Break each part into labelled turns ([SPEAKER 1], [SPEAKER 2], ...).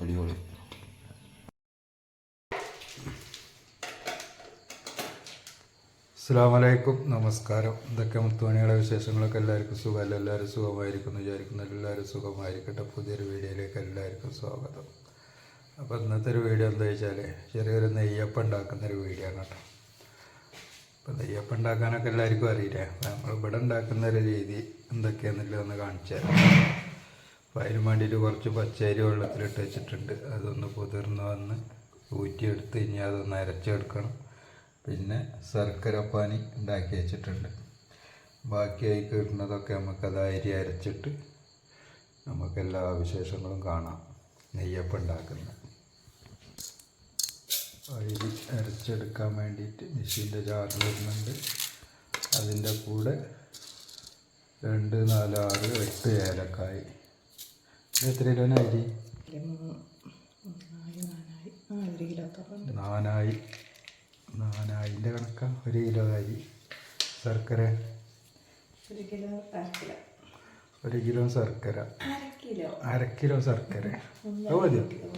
[SPEAKER 1] അടിപൊളി.
[SPEAKER 2] അസ്സാമലൈക്കും നമസ്കാരം. ഇതൊക്കെ മുത്തുമണിയുടെ വിശേഷങ്ങളൊക്കെ എല്ലാവർക്കും സുഖമല്ല? എല്ലാവരും സുഖമായിരിക്കുന്നു വിചാരിക്കുന്നു. എല്ലാവരും സുഖമായിരിക്കട്ടെ. പുതിയൊരു വീഡിയോയിലേക്ക് എല്ലാവർക്കും സ്വാഗതം. അപ്പോൾ ഇന്നത്തെ ഒരു വീഡിയോ എന്താ വെച്ചാൽ ചെറിയൊരു നെയ്യപ്പം ഉണ്ടാക്കുന്നൊരു വീഡിയോ ആണ് കേട്ടോ. അപ്പോൾ നെയ്യപ്പം ഉണ്ടാക്കാനൊക്കെ എല്ലാവർക്കും അറിയില്ലേ? നമ്മൾ ഇവിടെ ഉണ്ടാക്കുന്ന ഒരു രീതി എന്തൊക്കെയാണെന്നില്ല ഒന്ന് കാണിച്ചു തരാം. അതിന് കുറച്ച് പച്ചരി വെള്ളത്തിലിട്ട് വെച്ചിട്ടുണ്ട്. അതൊന്ന് കുതിർന്ന് വന്ന് ഊറ്റിയെടുത്ത് ഇനി അതൊന്ന് അരച്ചെടുക്കണം. പിന്നെ ശർക്കര പാനി ഉണ്ടാക്കി വെച്ചിട്ടുണ്ട്. ബാക്കിയായി കിട്ടുന്നതൊക്കെ നമുക്കത് അരി അരച്ചിട്ട് നമുക്കെല്ലാ വിശേഷങ്ങളും കാണാം. നെയ്യപ്പം ഉണ്ടാക്കുന്നത്. അരി അരച്ചെടുക്കാൻ വേണ്ടിയിട്ട് മെഷീന്റെ ജാറിൽ വരുന്നുണ്ട്. അതിന്റെ കൂടെ രണ്ട് നാല് ആറ് എട്ട് ഏലക്കായ് എത്ര കിലോന് അരി നാനായി നാനായിന്റെ കണക്ക. ഒരു കിലോ അരി ശർക്കര?
[SPEAKER 3] ഒരു കിലോ കിലോ.
[SPEAKER 2] ഒരു കിലോ ശർക്കര.
[SPEAKER 3] അര കിലോ.
[SPEAKER 2] ശർക്കര. മതിയോ?
[SPEAKER 3] ശർക്കര.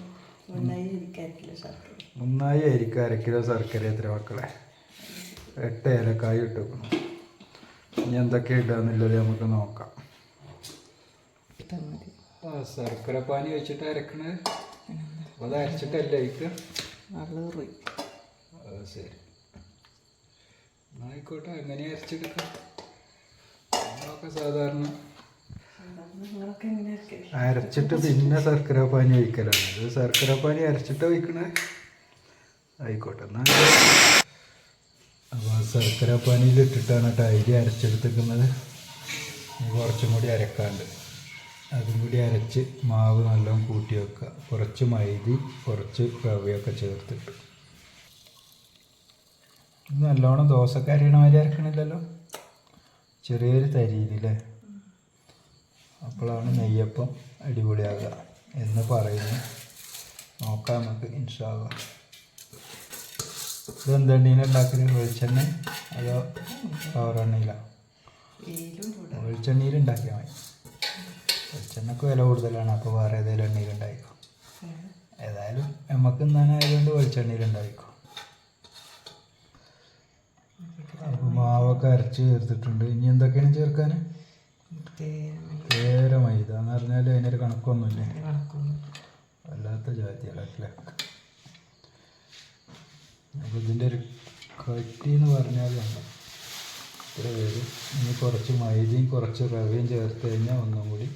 [SPEAKER 2] മുന്നായി അരിക്ക് അര കിലോ ശർക്കര എത്ര മക്കളെ? എട്ട് ഏലക്കായ ഇട്ടേക്കണം. ഇനി എന്തൊക്കെ ഇടാന്നുള്ളത് നമുക്ക് നോക്കാം. ശർക്കര പാനി വെച്ചിട്ട് അരക്കണത് അത് അരച്ചിട്ടല്ലേ
[SPEAKER 3] അറുപത്
[SPEAKER 2] അത് ശരി. ആയിക്കോട്ടെ എങ്ങനെ അരച്ചെടുക്കാം. നമ്മളൊക്കെ സാധാരണ അരച്ചിട്ട് പിന്നെ ശർക്കര പാനി ഒഴിക്കലാണ്. ഇത് ശർക്കര പാനി അരച്ചിട്ട് ഒഴിക്കണേ. ആയിക്കോട്ടെ എന്നാ. അപ്പോൾ ശർക്കര പാനിയിൽ ഇട്ടിട്ടാണ് കേട്ടോ അരി അരച്ചെടുത്തേക്കുന്നത് കുറച്ചും കൂടി അരക്കാണ്ട്. അതും കൂടി അരച്ച് മാവ് നല്ലോണം കൂട്ടി വെക്കുക. കുറച്ച് മൈദി കുറച്ച് റവയൊക്കെ ചേർത്തിട്ട്. നല്ലോണം ദോശക്ക് അരിയണ മാതിരി അരക്കണില്ലല്ലോ? ചെറിയൊരു തരിയിലല്ലേ അപ്പോഴാണ് നെയ്യപ്പം അടിപൊളിയാകുക എന്ന് പറയുന്നു നോക്കാം നമുക്ക് ഇൻഷാല്ല ഇതെന്തെണ്ണീന ഉണ്ടാക്കുന്നത് വെളിച്ചെണ്ണ അതോ പവറെണ്ണയില വെളിച്ചെണ്ണയിൽ ഉണ്ടാക്കിയാൽ മതി. വെളിച്ചെണ്ണക്ക് വില കൂടുതലാണ് അപ്പോൾ വേറെ ഏതെങ്കിലും എണ്ണയിൽ ഉണ്ടായിക്കോ? ഏതായാലും നമുക്ക് ഇന്നാനായതുകൊണ്ട് വെളിച്ചെണ്ണയിൽ ഉണ്ടായിക്കോ. അപ്പോൾ മാവൊക്കെ അരച്ച് ചേർത്തിട്ടുണ്ട്. ഇനി എന്തൊക്കെയാണ് ചേർക്കാൻ തേര മൈദ എന്ന് പറഞ്ഞാൽ അതിനൊരു കണക്കൊന്നുമില്ലേ?
[SPEAKER 3] കണക്കൊന്നും
[SPEAKER 2] വല്ലാത്ത ജാതികളല്ലേ? അപ്പോൾ ഇതിന്റെ ഒരു കട്ടി എന്ന് പറഞ്ഞാൽ ഇത്ര പേര്. ഇനി കുറച്ച് മൈദയും കുറച്ച് റവയും ചേർത്ത് കഴിഞ്ഞാൽ ഒന്നും കൂടി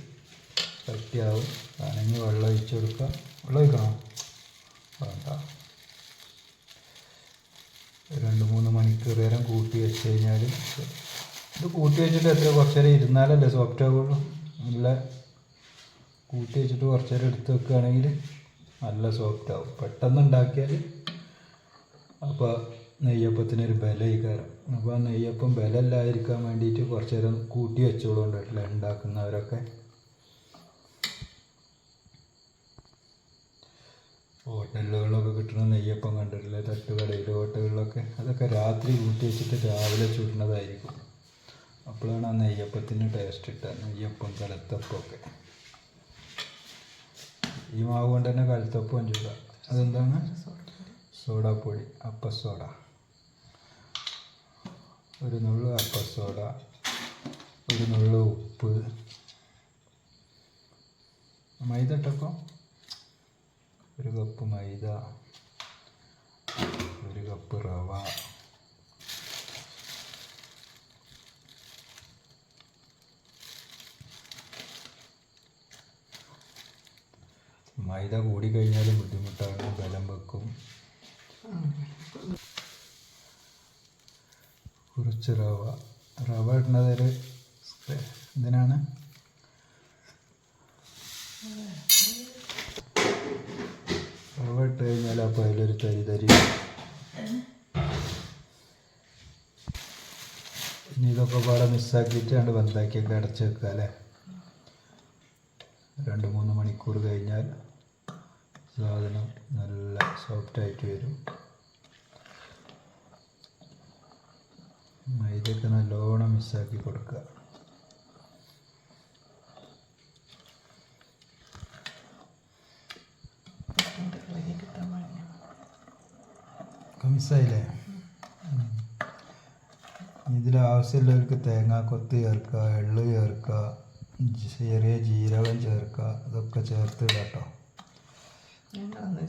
[SPEAKER 2] കട്ടിയാവും വേണമെങ്കിൽ വെള്ളം ഒഴിച്ചു കൊടുക്കുക. വെള്ളം ഒഴിക്കണം? വേണ്ട. രണ്ട് മൂന്ന് മണിക്കൂർ നേരം കൂട്ടി വെച്ച് കഴിഞ്ഞാൽ ഇത് കൂട്ടി വെച്ചിട്ട് എത്ര? കുറച്ച് നേരം ഇരുന്നാലല്ലേ സോഫ്റ്റ് ആവുള്ളൂ. നല്ല കൂട്ടി വെച്ചിട്ട് കുറച്ച് നേരം എടുത്ത് വെക്കുകയാണെങ്കിൽ നല്ല സോഫ്റ്റ് ആവും. പെട്ടെന്ന് ഉണ്ടാക്കിയാൽ അപ്പോൾ നെയ്യപ്പത്തിനൊരു ബലമായി കയറും അപ്പോൾ ആ നെയ്യപ്പം ബലമില്ലാതിരിക്കാൻ വേണ്ടിയിട്ട് കുറച്ച് നേരം കൂട്ടി വെച്ചോളുകൊണ്ടിട്ടില്ല ഉണ്ടാക്കുന്നവരൊക്കെ. ഹോട്ടലുകളിലൊക്കെ കിട്ടുന്ന നെയ്യപ്പം കണ്ടിട്ടില്ലേ? തട്ടുകടയിൽ ഹോട്ടലുകളിലൊക്കെ. അതൊക്കെ രാത്രി കൂട്ടി വെച്ചിട്ട് രാവിലെ ചുടുന്നതായിരിക്കും. അപ്പോഴാണ് ആ നെയ്യപ്പത്തിന് ടേസ്റ്റ് ഇട്ടുക നെയ്യപ്പം കലത്തപ്പം ഒക്കെ ഈ മാവ് കൊണ്ട് തന്നെ കലത്തപ്പം ചൂടുക അതെന്താണ്? സോഡാപ്പൊടി. അപ്പസോഡ. ഒരു നുള്ളു അപ്പസോഡ. ഒരു നുള്ളു ഉപ്പ്. മൈദ ഇട്ടപ്പോൾ ഒരു കപ്പ് മൈദ ഒരു കപ്പ് റവ മൈദ കൂടിക്കഴിഞ്ഞാൽ ബുദ്ധിമുട്ടാണ് ബലം വെക്കും. കുറച്ച് റവ. റവ ഇടുന്നത് ഇതിനാണ് ഇട്ട് കഴിഞ്ഞാൽ അപ്പോൾ അതിലൊരു തരി തരി. ഇനി ഇതൊക്കെ പാടെ മിസ്സാക്കിയിട്ട് രണ്ട് ബന്ധാക്കിയൊക്കെ അടച്ച് വെക്കുക അല്ലേ? രണ്ട് മൂന്ന് മണിക്കൂർ കഴിഞ്ഞാൽ സാധനം നല്ല സോഫ്റ്റ് ആയിട്ട് വരും. മൈദയൊക്കെ നല്ലോണം മിസ്സാക്കി കൊടുക്കുക.
[SPEAKER 3] മിസ്സായില്ലേ? ഇതിൽ ആവശ്യമുള്ളവർക്ക് തേങ്ങ കൊത്ത് ചേർക്കുക എള്ള് ചേർക്കുക ചെറിയ ജീരകം ചേർക്കുക ഇതൊക്കെ ചേർത്ത് കേട്ടോ.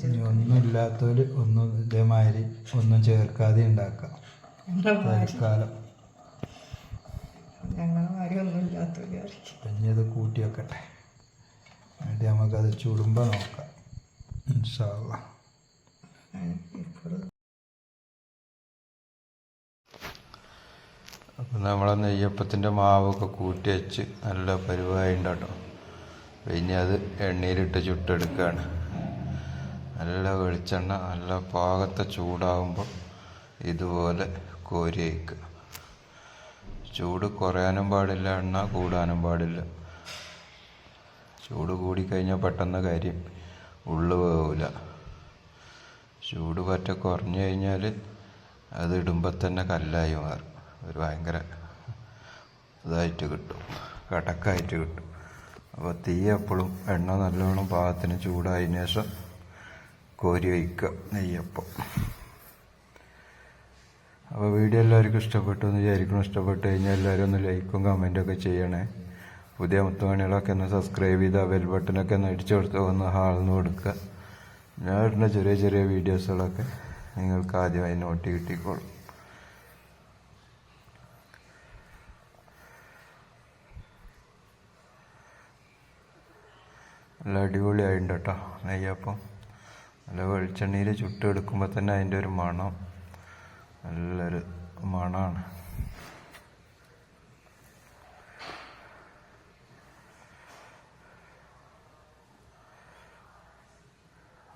[SPEAKER 2] ഞങ്ങളൊന്നും
[SPEAKER 3] ഒന്നും ഇതേമാതിരി ഒന്നും ചേർക്കാതെ ഉണ്ടാക്കാം. തൽക്കാലം. അത് കൂട്ടി വെക്കട്ടെ. എന്നിട്ട് നമുക്കത് ചുടുമ്പോൾ നോക്കാം. ഇൻഷാല്ല നമ്മളെ നെയ്യപ്പത്തിന്റെ മാവൊക്കെ കൂട്ടി വെച്ച് നല്ല പരിവായി പിന്നെ അത് എണ്ണയിലിട്ട് ചുട്ടെടുക്കുകയാണ്. നല്ല വെളിച്ചെണ്ണ നല്ല പാകത്തെ ചൂടാകുമ്പോൾ ഇതുപോലെ കോരി വയ്ക്കുക. ചൂട് കുറയാനും പാടില്ല എണ്ണ കൂടാനും പാടില്ല. ചൂട് കൂടിക്കഴിഞ്ഞാൽ പെട്ടെന്ന് കാര്യം ഉള്ളു പോകില്ല ചൂട് പറ്റ കുറഞ്ഞു കഴിഞ്ഞാൽ അത് ഇടുമ്പോൾ തന്നെ കല്ലായി മാറും. ഒരു ഭയങ്കര ഇതായിട്ട് കിട്ടും. കടക്കായിട്ട് കിട്ടും. അപ്പോൾ തീ എപ്പോഴും എണ്ണ നല്ലോണം പാകത്തിന് ചൂടായതിനു ശേഷം കോരി വയ്ക്കുക നെയ്യപ്പം. അപ്പോൾ വീഡിയോ എല്ലാവർക്കും ഇഷ്ടപ്പെട്ടു എന്ന് വിചാരിക്കണം ഇഷ്ടപ്പെട്ട് കഴിഞ്ഞാൽ എല്ലാവരും ഒന്ന് ലൈക്കും കമന്റും ഒക്കെ ചെയ്യണേ. പുതിയ മുത്തുമണികളൊക്കെ ഒന്ന് സബ്സ്ക്രൈബ് ചെയ്ത് ബെൽ ബട്ടണൊക്കെ ഒന്ന് അടിച്ചു കൊടുത്ത് ഒന്ന് ഹാളിന്ന് കൊടുക്കുക. ഞാൻ ഇടുന്ന ചെറിയ ചെറിയ വീഡിയോസുകളൊക്കെ നിങ്ങൾക്ക് ആദ്യമായി നോട്ടി കിട്ടിക്കോളും. നല്ല അടിപൊളിയായിട്ടുണ്ട് കേട്ടോ നെയ്യപ്പം. നല്ല വെളിച്ചെണ്ണയിൽ ചുട്ടെടുക്കുമ്പോൾ തന്നെ അതിന്റെ ഒരു മണം നല്ലൊരു മണമാണ്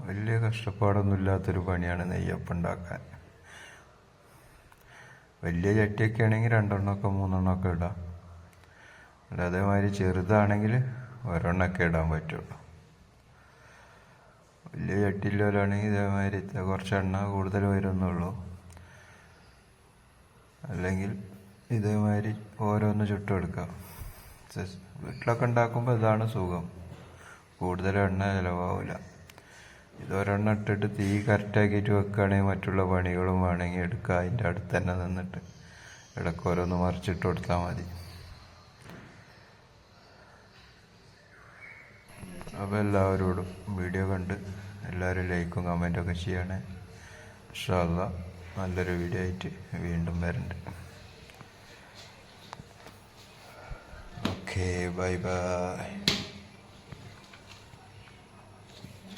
[SPEAKER 3] വലിയ കഷ്ടപ്പാടൊന്നും ഇല്ലാത്തൊരു പണിയാണ് നെയ്യപ്പം ഉണ്ടാക്കാൻ. വലിയ ചട്ടിയൊക്കെ ആണെങ്കിൽ രണ്ടെണ്ണമൊക്കെ മൂന്നെണ്ണമൊക്കെ ഇടാം. അല്ലാതെ മാതിരി ചെറുതാണെങ്കിൽ ഒരെണ്ണമൊക്കെ ഇടാൻ പറ്റുള്ളൂ. വലിയ ഇത്ര കുറച്ച് എണ്ണ കൂടുതൽ വരുന്നുള്ളൂ. അല്ലെങ്കിൽ ഇതേമാതിരി ഓരോന്ന് ചുട്ടെടുക്കാം വീട്ടിലൊക്കെ ഉണ്ടാക്കുമ്പോൾ ഇതാണ് സുഖം. കൂടുതൽ എണ്ണ ഇത് ഇതൊരെണ്ണം ഇട്ടിട്ട് തീ കറക്റ്റാക്കിയിട്ട് വെക്കുകയാണെങ്കിൽ മറ്റുള്ള പണികളും വേണമെങ്കിൽ എടുക്കുക അതിന്റെ അടുത്ത് തന്നെ നിന്നിട്ട് ഇടയ്ക്ക് ഓരോന്ന് മറിച്ചിട്ട് കൊടുത്താൽ മതി. അപ്പോൾ എല്ലാവരോടും വീഡിയോ കണ്ട് എല്ലാവരും ലൈക്കും കമന്റും ഒക്കെ ചെയ്യണേ. ഇഷ്ടമല്ല നല്ലൊരു വീഡിയോ ആയിട്ട് വീണ്ടും വരണ്ട്. Okay bye bye